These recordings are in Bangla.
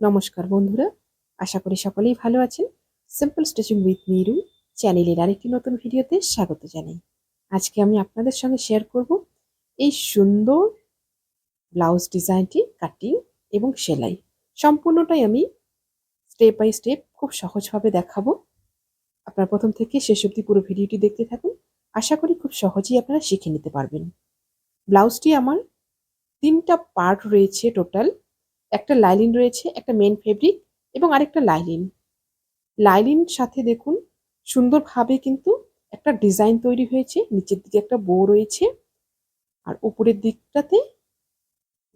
নমস্কার বন্ধুরা, আশা করি সকলেই ভালো আছেন। সিম্পল স্টিচিং উইথ নিরু চ্যানেলের আরেকটি নতুন ভিডিওতে স্বাগত জানাই। আজকে আমি আপনাদের সঙ্গে শেয়ার করব এই সুন্দর ব্লাউজ ডিজাইনটি কাটিং এবং সেলাই। সম্পূর্ণটাই আমি স্টেপ বাই স্টেপ খুব সহজভাবে দেখাবো। আপনার প্রথম থেকে শেষ অবধি পুরো ভিডিওটি দেখতে থাকুন। আশা করি খুব সহজেই আপনারা শিখে নিতে পারবেন। ব্লাউজটি আমার তিনটা পার্ট রয়েছে টোটাল একটা লাইলিন রয়েছে, একটা মেন ফেব্রিক এবং আরেকটা লাইলিন। লাইলিন সাথে দেখুন, সুন্দরভাবে কিন্তু একটা ডিজাইন তৈরি হয়েছে, নিচের দিকে একটা বো রয়েছে আর উপরের দিকটাতে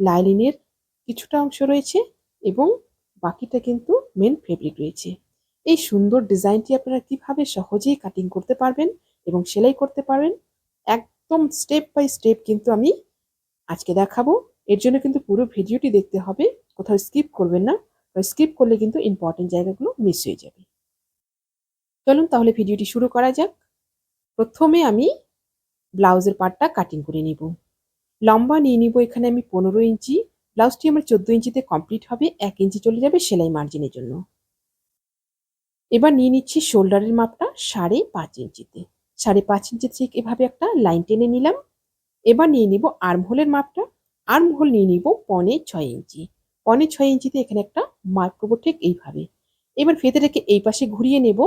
লাইলিনের কিছুটা অংশ রয়েছে এবং বাকিটা কিন্তু মেন ফেব্রিক রয়েছে। এই সুন্দর ডিজাইনটি আপনারা কীভাবে সহজেই কাটিং করতে পারবেন এবং সেলাই করতে পারবেন, একদম স্টেপ বাই স্টেপ কিন্তু আমি আজকে দেখাবো। এর জন্য কিন্তু পুরো ভিডিওটি দেখতে হবে। কোথাও স্কিপ করবেন না স্কিপ করলে কিন্তু ইম্পর্টেন্ট জায়গাগুলো মিস হয়ে যাবে। চলুন তাহলে ভিডিওটি শুরু করা যাক। প্রথমে আমি ব্লাউজের পার্টটা কাটিং করে নিব। লম্বা নিয়ে নিব এখানে আমি পনেরো ইঞ্চি। ব্লাউজটি আমার চোদ্দ ইঞ্চিতে কমপ্লিট হবে, এক ইঞ্চি চলে যাবে সেলাই মার্জিনের জন্য। এবার নিয়ে নিচ্ছি শোল্ডারের মাপটা সাড়ে পাঁচ ইঞ্চিতে। সাড়ে পাঁচ ইঞ্চি ঠিক এভাবে একটা লাইন টেনে নিলাম। এবার নিয়ে নিব আর্মহোলের মাপটা। আর্মহোল নিয়ে নিব পনে ছয় ইঞ্চি। পনে ছয় ইঞ্চিতে এখানে একটা মার্ক করব, ঠিক এইভাবে। এবার ফেতেটাকে এই পাশে ঘুরিয়ে নেব।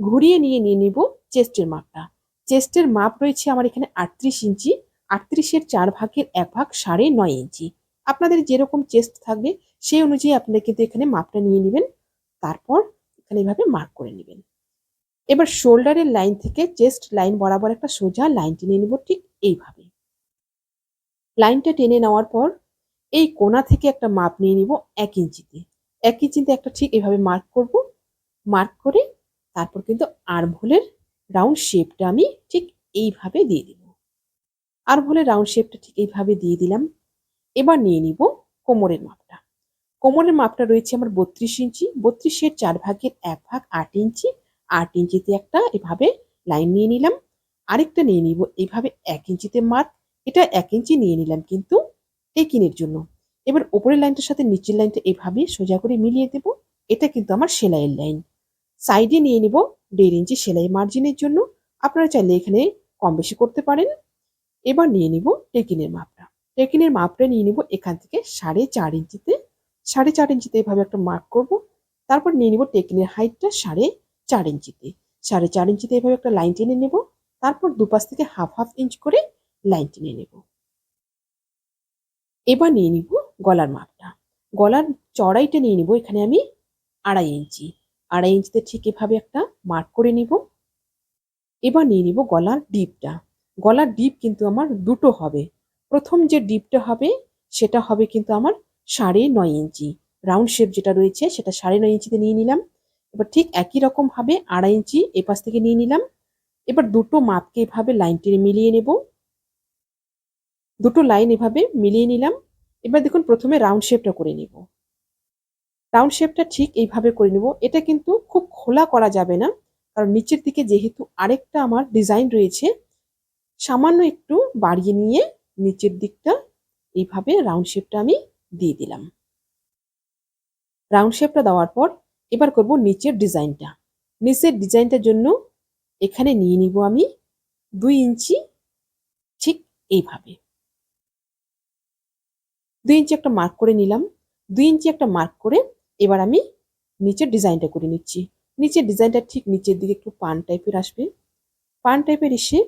ঘুরিয়ে নিয়ে নিয়ে নিব চেস্টের মাপটা। চেস্টের মাপ রয়েছে আমার এখানে আটত্রিশ ইঞ্চি। আটত্রিশের চার ভাগের এক ভাগ সাড়ে নয় ইঞ্চি। আপনাদের যেরকম চেস্ট থাকবে, সেই অনুযায়ী আপনারা কিন্তু এখানে মাপটা নিয়ে নেবেন। তারপর এখানে এভাবে মার্ক করে নেবেন। এবার শোল্ডারের লাইন থেকে চেস্ট লাইন বরাবর একটা সোজা লাইন টেনে নেব, ঠিক এইভাবে। লাইনটা টেনে নেওয়ার পর এই কোনা থেকে একটা মাপ নিয়ে নিব এক ইঞ্চিতে এক ইঞ্চিতে একটা ঠিক এভাবে মার্ক করব। মার্ক করে তারপর কিন্তু আর্মহোলের রাউন্ড শেপটা আমি ঠিক এইভাবে দিয়ে দিব। আর্মহোলের রাউন্ড শেপটা ঠিক এইভাবে দিয়ে দিলাম। এবার নিয়ে নিব কোমরের মাপটা। কোমরের মাপটা রয়েছে আমার বত্রিশ ইঞ্চি। বত্রিশের চার ভাগের এক ভাগ আট ইঞ্চি। আট ইঞ্চিতে একটা এভাবে লাইন নিয়ে নিলাম। আরেকটা নিয়ে নিব এইভাবে এক ইঞ্চিতে মার্ক এটা এক ইঞ্চি নিয়ে নিলাম কিন্তু টেকিনের জন্য। এবার ওপরের লাইনটার সাথে নিচের লাইনটা এভাবে সোজা করে মিলিয়ে দেব। এটা কিন্তু আমার সেলাইয়ের লাইন সাইডে নিয়ে নিব দেড় ইঞ্চি সেলাই মার্জিনের জন্য। আপনারা চাইলে এখানে কম বেশি করতে পারেন। এবার নিয়ে নিব টেকিনের মাপটা। টেকিনের মাপটা নিয়ে নিব এখান থেকে সাড়ে চার ইঞ্চিতে। সাড়ে চার ইঞ্চিতে এভাবে একটা মার্ক করব। তারপর নিয়ে নিব টেকিনের হাইটটা সাড়ে চার ইঞ্চিতে। সাড়ে চার ইঞ্চিতে এভাবে একটা লাইন টেনে নেব। তারপর দুপাশ থেকে হাফ হাফ ইঞ্চ করে লাইন টেনে নেব। এবার নিয়ে নিব গলার মাপটা। গলার চড়াইটা নিয়ে নিব, এখানে আমি আড়াই ইঞ্চি। আড়াই ইঞ্চিতে ঠিক এভাবে একটা মার্ক করে নিব। এবার নিয়ে নিব গলার ডিপটা। গলার ডিপ কিন্তু আমার দুটো হবে। প্রথম যে ডিপটা হবে, সেটা হবে কিন্তু আমার সাড়ে নয় ইঞ্চি। রাউন্ড শেপ যেটা রয়েছে, সেটা সাড়ে নয় ইঞ্চিতে নিয়ে নিলাম। এবার ঠিক একই রকমভাবে আড়াই ইঞ্চি এপাশ থেকে নিয়ে নিলাম। এবার দুটো মাপকে এভাবে লাইন টেনে মিলিয়ে নেব। দুটো লাইন এভাবে মিলিয়ে নিলাম। এবার দেখুন প্রথমে রাউন্ড শেপটা করে নিব। রাউন্ড শেপটা ঠিক এইভাবে করে নিব। এটা কিন্তু খুব খোলা করা যাবে না, কারণ নিচের দিকে যেহেতু আরেকটা আমার ডিজাইন রয়েছে, সামান্য একটু বাড়িয়ে নিয়ে নিচের দিকটা এইভাবে রাউন্ড শেপটা আমি দিয়ে দিলাম। রাউন্ড শেপটা দেওয়ার পর এবার করব নিচের ডিজাইনটা নিচের ডিজাইনটার জন্য এখানে নিয়ে নিব আমি দুই ইঞ্চি ঠিক এইভাবে। দুই ইঞ্চি একটা মার্ক করে নিলাম। দুই ইঞ্চি একটা মার্ক করে এবার আমি নিচের ডিজাইনটা করে নিচ্ছি। নিচের ডিজাইনটা ঠিক নিচের দিকে একটু পান টাইপের আসবে। পান টাইপের এসে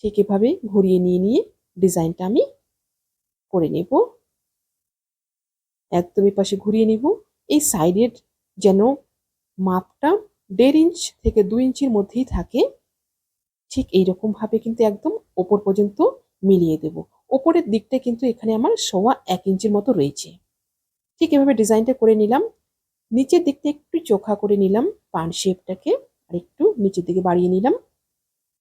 ঠিক এভাবে ঘুরিয়ে নিয়ে নিয়ে ডিজাইনটা আমি করে নেব। একদমই পাশে ঘুরিয়ে নিব। এই সাইডের যেন মাপটা দেড় ইঞ্চ থেকে দুই ইঞ্চির মধ্যেই থাকে, ঠিক এইরকমভাবে কিন্তু একদম ওপর পর্যন্ত মিলিয়ে দেব। ওপরের দিকটা কিন্তু এখানে আমার সোয়া এক ইঞ্চির মতো রয়েছে। ঠিক এভাবে ডিজাইনটা করে নিলাম। নিচের দিকটা একটু চোখা করে নিলাম, পান শেপটাকে, আর একটু নিচের দিকে বাড়িয়ে নিলাম।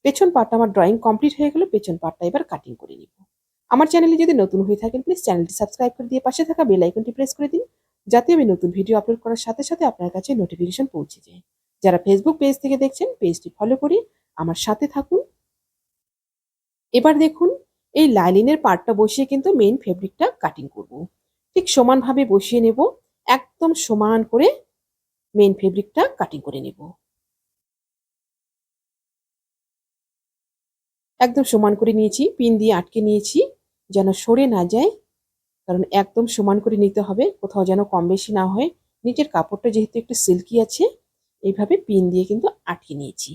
পেছন পার্টটা আমার ড্রয়িং কমপ্লিট হয়ে গেল, পেছন পার্টটা এবার কাটিং করে নিব। আমার চ্যানেলে যদি নতুন হয়ে থাকেন, প্লিজ চ্যানেলটি সাবস্ক্রাইব করে দিয়ে পাশে থাকা বেল আইকনটি প্রেস করে দিন, যাতে আমি নতুন ভিডিও আপলোড করার সাথে সাথে আপনার কাছে নোটিফিকেশন পৌঁছে যায়। যারা ফেসবুক পেজ থেকে দেখছেন পেজটি ফলো করে আমার সাথে থাকুন। এবার দেখুন এই লাইলিনের পার্টটা বসিয়ে কিন্তু মেইন ফেব্রিকটা কাটিং করব। ঠিক সমানভাবে বসিয়ে নেব, একদম সমান করে মেন ফেব্রিকটা কাটিং করে নেব। একদম সমান করে নিয়েছি পিন দিয়ে আটকে নিয়েছি, যেন সরে না যায়, কারণ একদম সমান করে নিতে হবে, কোথাও যেন কম বেশি না হয়। নিচের কাপড়টা যেহেতু একটু সিল্কি আছে, এইভাবে পিন দিয়ে কিন্তু আটকে নিয়েছি।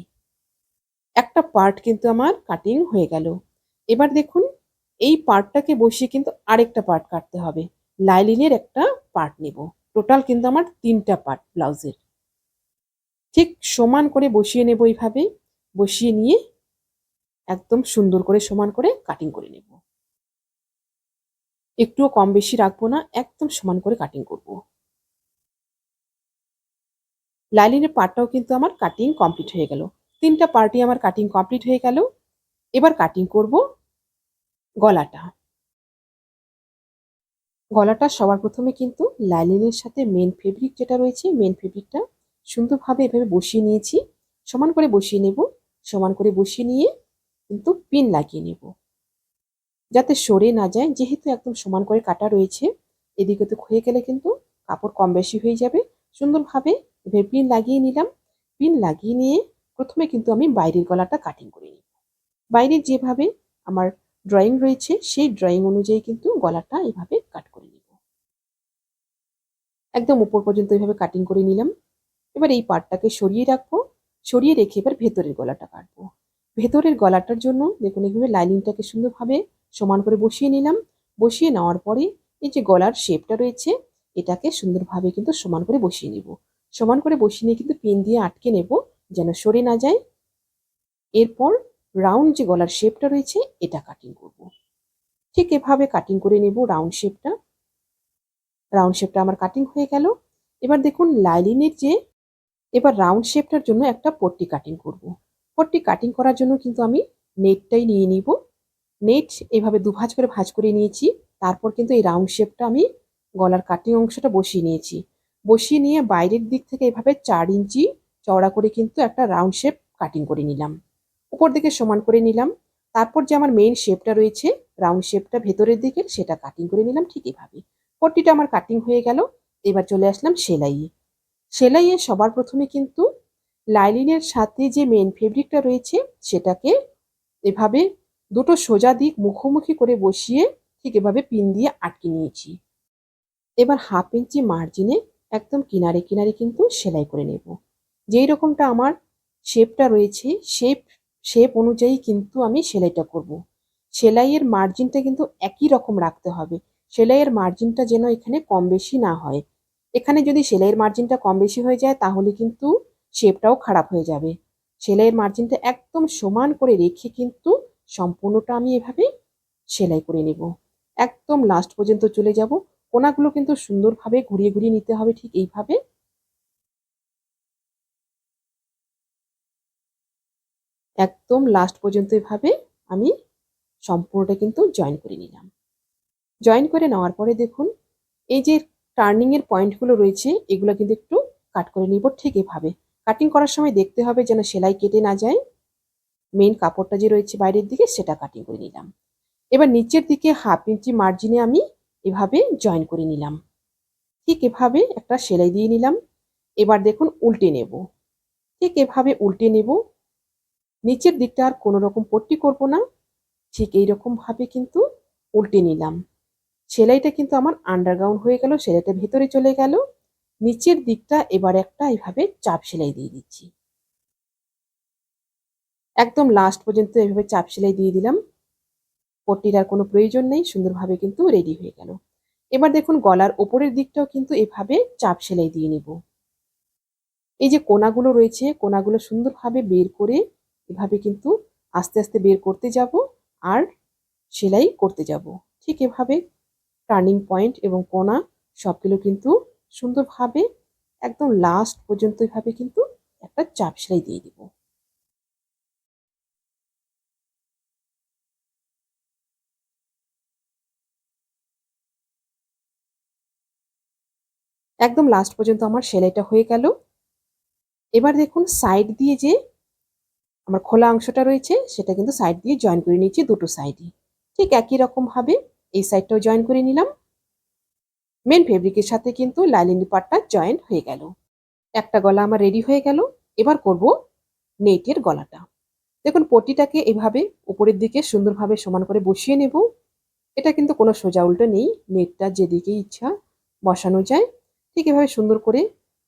একটা পার্ট কিন্তু আমার কাটিং হয়ে গেল। এবার দেখুন এই পার্টটাকে বসিয়ে কিন্তু আরেকটা পার্ট কাটতে হবে। লাইলিনের একটা পার্ট নেব। টোটাল কিন্তু আমার তিনটা পার্ট ব্লাউজের। ঠিক সমান করে বসিয়ে নেব এইভাবে। বসিয়ে নিয়ে একদম সুন্দর করে সমান করে কাটিং করে নেব। একটুও কম বেশি রাখব না, একদম সমান করে কাটিং করব। লাইলিনের পার্টটাও কিন্তু আমার কাটিং কমপ্লিট হয়ে গেল। তিনটা পার্টি আমার কাটিং কমপ্লিট হয়ে গেল। এবার কাটিং করব গলাটা। গলাটা সবার প্রথমে কিন্তু লাইলিনের সাথে মেন ফেব্রিক যেটা রয়েছে মেন ফেব্রিকটা সুন্দরভাবে এভাবে বসিয়ে নিয়েছি। সমান করে বসিয়ে নেব, সমান করে বসিয়ে নিয়ে কিন্তু পিন লাগিয়ে নেব। যাতে সরে না যায়, যেহেতু একদম সমান করে কাটা রয়েছে, এদিকে তো হয়ে গেলে কিন্তু কাপড় কম বেশি হয়ে যাবে। সুন্দরভাবে এভাবে পিন লাগিয়ে নিলাম। পিন লাগিয়ে নিয়ে প্রথমে কিন্তু আমি বাইরের গলাটা কাটিং করে নিই বাইরে যেভাবে আমার ড্রয়িং রয়েছে, সেই ড্রয়িং অনুযায়ী কিন্তু গলাটা এভাবে কাট করে নিব। একদম উপর পর্যন্ত এভাবে কাটিং করে নিলাম। এবার এই পার্টটাকে সরিয়ে রাখব, সরিয়ে রেখে এবার ভেতরের গলাটা কাটবো। ভেতরের গলাটার জন্য দেখুন এইভাবে লাইনিংটাকে সুন্দরভাবে সমান করে বসিয়ে নিলাম। বসিয়ে নেওয়ার পরে এই যে গলার শেপটা রয়েছে, এটাকে সুন্দরভাবে কিন্তু সমান করে বসিয়ে নিব। সমান করে বসিয়ে নিয়ে কিন্তু পিন দিয়ে আটকে নেব, যেন সরে না যায়। এরপর রাউন্ড যে গলার শেপটা রয়েছে, এটা কাটিং করব। ঠিক এভাবে কাটিং করে নেব রাউন্ড শেপটা রাউন্ড শেপটা আমার কাটিং হয়ে গেল। এবার দেখুন লাইলিনের যে, এবার রাউন্ড শেপটার জন্য একটা পট্টি কাটিং করব। পট্টি কাটিং করার জন্য কিন্তু আমি নেটটাই নিয়ে নিব। নেট এভাবে দুভাজ করে ভাজ করে নিয়েছি। তারপর কিন্তু এই রাউন্ড শেপটা আমি গলার কাটিং অংশটা বসিয়ে নিয়েছি। বসিয়ে নিয়ে বাইরের দিক থেকে এভাবে চার ইঞ্চি চওড়া করে কিন্তু একটা রাউন্ড শেপ কাটিং করে নিলাম। উপর দিকে সমান করে নিলাম। তারপর যে আমার মেইন শেপটা রয়েছে রাউন্ড শেপটা ভেতরের দিকে, সেটা কাটিং করে নিলাম ঠিক এভাবে। পট্টিটা আমার কাটিং হয়ে গেল। এবার চলে আসলাম সেলাইয়ে। সেলাইয়ে সবার প্রথমে কিন্তু লাইলিনের সাথে যে মেন ফেব্রিকটা রয়েছে, সেটাকে এভাবে দুটো সোজা দিক মুখোমুখি করে বসিয়ে ঠিক এভাবে পিন দিয়ে আটকে নিয়েছি। এবার হাফ ইঞ্চি মার্জিনে একদম কিনারে কিনারে কিন্তু সেলাই করে নেব। যেই রকমটা আমার শেপটা রয়েছে শেপ শেপ অনুযায়ী কিন্তু আমি সেলাইটা করব। সেলাইয়ের মার্জিনটা কিন্তু একই রকম রাখতে হবে। সেলাইয়ের মার্জিনটা যেন এখানে কম বেশি না হয়। এখানে যদি সেলাইয়ের মার্জিনটা কম বেশি হয়ে যায়, তাহলে কিন্তু শেপটাও খারাপ হয়ে যাবে। সেলাইয়ের মার্জিনটা একদম সমান করে রেখে কিন্তু সম্পূর্ণটা আমি এভাবে সেলাই করে নেব। একদম লাস্ট পর্যন্ত চলে যাব। কোনাগুলো কিন্তু সুন্দরভাবে ঘুরিয়ে ঘুরিয়ে নিতে হবে ঠিক এইভাবে। একদম লাস্ট পর্যন্ত এভাবে আমি সম্পূর্ণটা কিন্তু জয়েন করে নিলাম। জয়েন করে নেওয়ার পরে দেখুন, এই যে টার্নিংয়ের পয়েন্টগুলো রয়েছে, এগুলো কিন্তু একটু কাট করে নিব ঠিক এভাবে। কাটিং করার সময় দেখতে হবে যেন সেলাই কেটে না যায়। মেন কাপড়টা যে রয়েছে বাইরের দিকে, সেটা কাটিং করে নিলাম। এবার নিচের দিকে হাফ ইঞ্চি মার্জিনে আমি এভাবে জয়েন করে নিলাম। ঠিক এভাবে একটা সেলাই দিয়ে নিলাম। এবার দেখুন, উল্টে নেব। ঠিক এভাবে উল্টে নেব। নিচের দিকটা আর কোনো রকম পট্টি করব না। ঠিক এই এইরকমভাবে কিন্তু উল্টে নিলাম। সেলাইটা কিন্তু আমার আন্ডারগ্রাউন্ড হয়ে গেল, সেলাইটা ভেতরে চলে গেল। নিচের দিকটা এবার একটা এইভাবে চাপ সেলাই দিয়ে দিচ্ছি। একদম লাস্ট পর্যন্ত এভাবে চাপ সেলাই দিয়ে দিলাম। পট্টির আর কোনো প্রয়োজন নেই, সুন্দরভাবে কিন্তু রেডি হয়ে গেল। এবার দেখুন গলার ওপরের দিকটাও কিন্তু এভাবে চাপ সেলাই দিয়ে নিব। এই যে কোনাগুলো রয়েছে, কোনাগুলো সুন্দরভাবে বের করে এভাবে কিন্তু আস্তে আস্তে বের করতে যাব আর সেলাই করতে যাব। ঠিক এভাবে টার্নিং পয়েন্ট এবং কোনা সবগুলো কিন্তু সুন্দরভাবে একদম লাস্ট পর্যন্ত এভাবে কিন্তু একটা চাপ সেলাই দিয়ে দিব। একদম লাস্ট পর্যন্ত আমার সেলাইটা হয়ে গেল। এবার দেখুন সাইড দিয়ে যে আমার খোলা অংশটা রয়েছে, সেটা কিন্তু সাইড দিয়ে জয়েন করে নিয়েছি দুটো সাইডে ঠিক একই রকম ভাবে এই সাইডটাও জয়েন করে নিলাম। মেন ফেব্রিকের সাথে কিন্তু লাইলিনি পাটটা জয়েন্ট হয়ে গেল। একটা গলা আমার রেডি হয়ে গেল। এবার করব নেটের গলাটা। দেখুন, পটিটাকে এভাবে উপরের দিকে সুন্দরভাবে সমান করে বসিয়ে নেব। এটা কিন্তু কোনো সোজা উল্টো নেই। নেটটা যেদিকে ইচ্ছা বসানো যায়। ঠিক এভাবে সুন্দর করে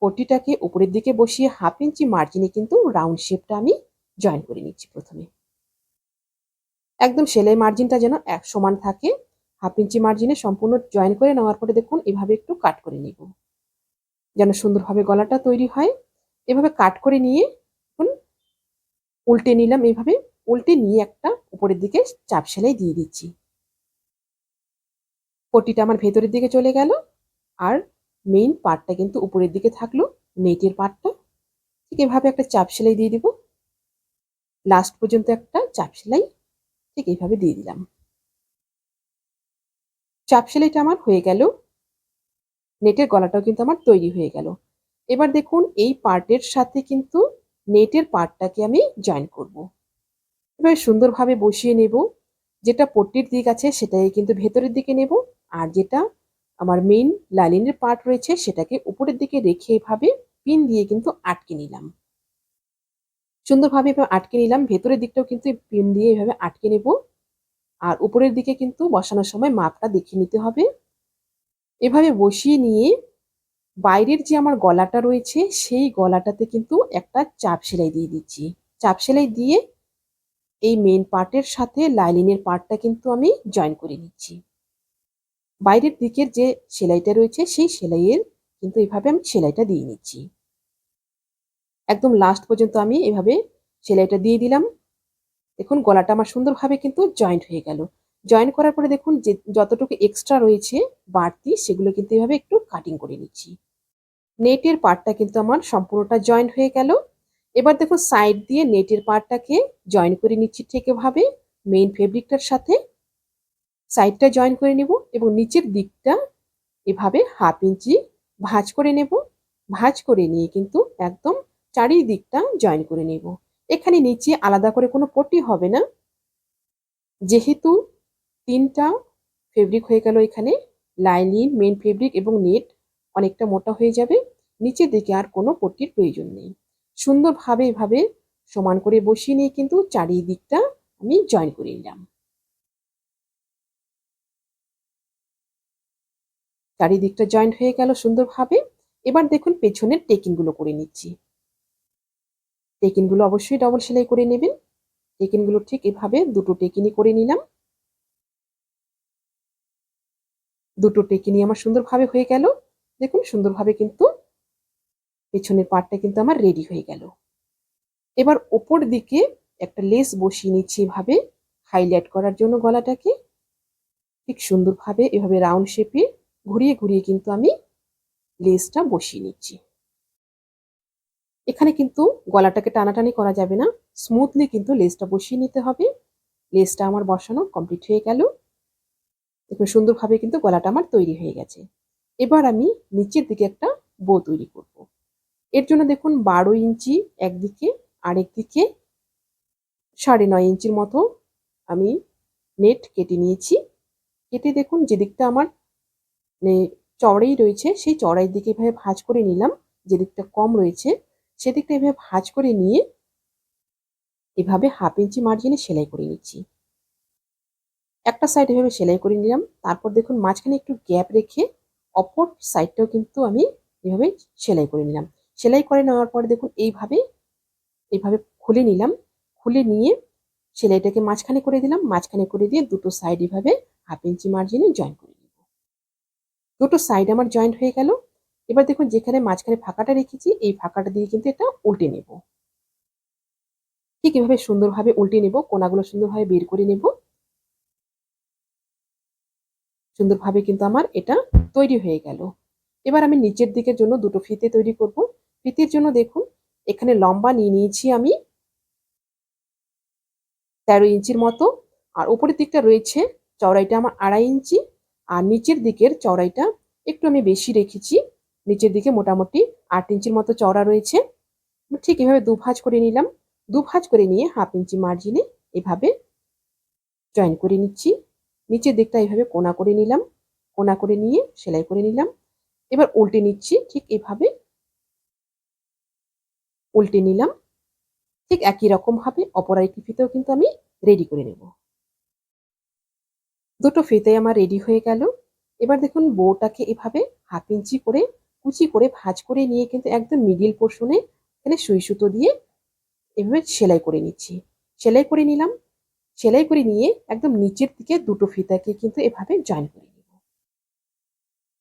পটিটাকে উপরের দিকে বসিয়ে হাফ ইঞ্চি মার্জিনে কিন্তু রাউন্ড শেপটা আমি জয়েন করে নিচ্ছি প্রথমে। একদম সেলাই মার্জিনটা যেন এক সমান থাকে, হাফ ইঞ্চি মার্জিনে সম্পূর্ণ জয়েন করে নেওয়ার পরে দেখুন এভাবে একটু কাট করে নেব। যেন সুন্দরভাবে গলাটা তৈরি হয়। এভাবে কাট করে নিয়ে দেখুন, উল্টে নিলাম এইভাবে উল্টে নিয়ে একটা উপরের দিকে চাপ সেলাই দিয়ে দিচ্ছি। পটিটা আমার ভেতরের দিকে চলে গেল আর মেইন পার্টটা কিন্তু উপরের দিকে থাকল, নেটের পার্টটা ঠিক এভাবে একটা চাপ সেলাই দিয়ে দিব। লাস্ট পর্যন্ত একটা চাপ সেলাই ঠিক এইভাবে দিয়ে দিলাম। চাপ সেলাইটা আমার হয়ে গেল। নেটের গলাটাও কিন্তু আমার তৈরি হয়ে গেল। এবার দেখুন এই পার্টের সাথে কিন্তু নেটের পার্টটাকে আমি জয়েন করব। এবার সুন্দরভাবে বসিয়ে নেব। যেটা পট্টির দিক আছে সেটাই কিন্তু ভেতরের দিকে নেব। আর যেটা আমার মেইন লাইলিনের পার্ট রয়েছে সেটাকে উপরের দিকে রেখে এভাবে পিন দিয়ে কিন্তু আটকে নিলাম। সুন্দরভাবে এভাবে আটকে নিলাম। ভেতরের দিকটাও কিন্তু পিন দিয়ে এভাবে আটকে নেব। আর উপরের দিকে কিন্তু বসানোর সময় মাপটা দেখে নিতে হবে। এভাবে বসিয়ে নিয়ে বাইরের যে আমার গলাটা রয়েছে, সেই গলাটাতে কিন্তু একটা চাপ সেলাই দিয়ে দিচ্ছি। চাপ সেলাই দিয়ে এই মেন পার্টের সাথে লাইলিনের পার্টটা কিন্তু আমি জয়েন করে নিচ্ছি। বাইরের দিকের যে সেলাইটা রয়েছে, সেই সেলাইয়ের কিন্তু এভাবে আমি সেলাইটা দিয়ে নিচ্ছি। একদম লাস্ট পর্যন্ত আমি এভাবে সেলাইটা দিয়ে দিলাম। দেখুন, গলাটা আমার সুন্দরভাবে কিন্তু জয়েন্ট হয়ে গেল। জয়েন করার পরে দেখুন যে যতটুকু এক্সট্রা রয়েছে বাড়তি, সেগুলো কিন্তু এভাবে একটু কাটিং করে নিচ্ছি। নেটের পার্টটা কিন্তু আমার সম্পূর্ণটা জয়েন্ট হয়ে গেল। এবার দেখুন সাইড দিয়ে নেটের পার্টটাকে জয়েন করে নিচ্ছি ঠিক এভাবে। মেইন ফেব্রিকটার সাথে সাইডটা জয়েন করে নেব এবং নিচের দিকটা এভাবে হাফ ইঞ্চি ভাঁজ করে নেব। ভাঁজ করে নিয়ে কিন্তু একদম চারিদিকটা জয়েন করে নেব। এখানে নিচে আলাদা করে কোনো পট্টি হবে না। যেহেতু তিনটা ফেব্রিক হয়ে গেল এখানে লাইনিং মেন ফেব্রিক এবং নেট অনেকটা মোটা হয়ে যাবে। নিচের দিকে আর কোনো পট্টির প্রয়োজন নেই। সুন্দরভাবে এভাবে সমান করে বসিয়ে নিয়ে কিন্তু চারিদিকটা আমি জয়েন করে নিলাম। চারিদিকটা জয়েন্ট হয়ে গেল সুন্দরভাবে। এবার দেখুন পেছনের টেকিনগুলো করে নিচ্ছি। টেকিনগুলো অবশ্যই ডবল সেলাই করে নেবেন। টেকিনগুলো ঠিক এভাবে দুটো টেকিনি করে নিলাম। দুটো টেকিনি আমার সুন্দরভাবে হয়ে গেল। দেখুন, সুন্দরভাবে কিন্তু পেছনের পার্টটা কিন্তু আমার রেডি হয়ে গেল। এবার ওপর দিকে একটা লেস বসিয়ে নিচ্ছি এভাবে হাইলাইট করার জন্য গলাটাকে। ঠিক সুন্দরভাবে এভাবে রাউন্ড শেপে ঘুরিয়ে ঘুরিয়ে কিন্তু আমি লেসটা বসিয়ে নিচ্ছি। এখানে কিন্তু গলাটাকে টানাটানি করা যাবে না। স্মুথলি কিন্তু লেসটা বসিয়ে নিতে হবে। লেসটা আমার বসানো কমপ্লিট হয়ে গেল। দেখুন সুন্দরভাবে কিন্তু গলাটা আমার তৈরি হয়ে গেছে। এবার আমি নিচের দিকে একটা বো তৈরি করব। এর জন্য দেখুন বারো ইঞ্চি একদিকে, আরেক দিকে সাড়ে নয় ইঞ্চির মতো আমি নেট কেটে নিয়েছি। কেটে দেখুন যে দিকটা আমার চড়াই রয়েছে, সেই চড়াইয়ের দিকে এভাবে ভাঁজ করে নিলাম। যেদিকটা কম রয়েছে সেদিকটা এভাবে ভাঁজ করে নিয়ে এভাবে হাফ ইঞ্চি মার্জিনে সেলাই করে নিচ্ছি। একটা সাইড এভাবে সেলাই করে নিলাম, তারপর দেখুন মাঝখানে একটু গ্যাপ রেখে অপর সাইডটাও কিন্তু আমি এভাবে সেলাই করে নিলাম। সেলাই করে নেওয়ার পরে দেখুন এইভাবে এইভাবে খুলে নিলাম, খুলে নিয়ে সেলাইটাকে মাঝখানে করে দিলাম, মাঝখানে করে দিয়ে দুটো সাইড এভাবে হাফ ইঞ্চি মার্জিনে জয়েন করে নিব। দুটো সাইড আমার জয়েন্ট হয়ে গেল এবার দেখুন যেখানে মাঝখানে ফাঁকাটা রেখেছি, এই ফাঁকাটা দিয়ে কিন্তু এটা উল্টে নেব। ঠিক এভাবে সুন্দরভাবে উল্টে নেব, কোনাগুলো সুন্দরভাবে বের করে নেব। সুন্দরভাবে কিন্তু আমার এটা তৈরি হয়ে গেল। এবার আমি নিচের দিকের জন্য দুটো ফিতে তৈরি করব। ফিতির জন্য দেখুন, এখানে লম্বা নিয়ে নিয়েছি আমি তেরো ইঞ্চির মতো, আর উপরের দিকটা রয়েছে চওড়াইটা আমার আড়াই ইঞ্চি, আর নিচের দিকের চওড়াইটা একটু আমি বেশি রেখেছি। নিচের দিকে মোটামুটি আট ইঞ্চির মতো চওড়া রয়েছে। ঠিক এভাবে দু ভাঁজ করে নিলাম। দু ভাঁজ করে নিয়ে হাফ ইঞ্চি মার্জিনে এভাবে জয়েন করে নিচ্ছি। নিচের দিকটা এভাবে কোনা করে নিলাম। কোনা করে নিয়ে সেলাই করে নিলাম। এবার উল্টে নিচ্ছি, ঠিক এভাবে উল্টে নিলাম। ঠিক একই রকম ভাবে অপর ফিতেও কিন্তু আমি রেডি করে নেব। দুটো ফিতে আমার রেডি হয়ে গেল। এবার দেখুন বউটাকে এভাবে হাফ ইঞ্চি করে কুচি করে ভাঁজ করে নিয়ে কিন্তু একদম মিডিল পোর্শনে এখানে সুই সুতো দিয়ে এভাবে সেলাই করে নিচ্ছি। সেলাই করে নিলাম। সেলাই করে নিয়ে একদম নিচের দিকে দুটো ফিতাকে কিন্তু এভাবে জয়েন করে নিব।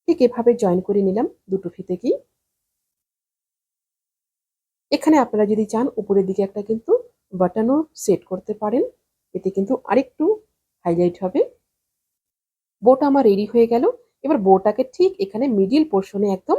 ঠিক এভাবে জয়েন করে নিলাম দুটো ফিতেকেই। এখানে আপনারা যদি চান উপরের দিকে একটা কিন্তু বাটনও সেট করতে পারেন। এতে কিন্তু আরেকটু হাইলাইট হবে। বোটা আমার রেডি হয়ে গেল। এবার বোটাকে ঠিক এখানে মিডিল পোর্শনে একদম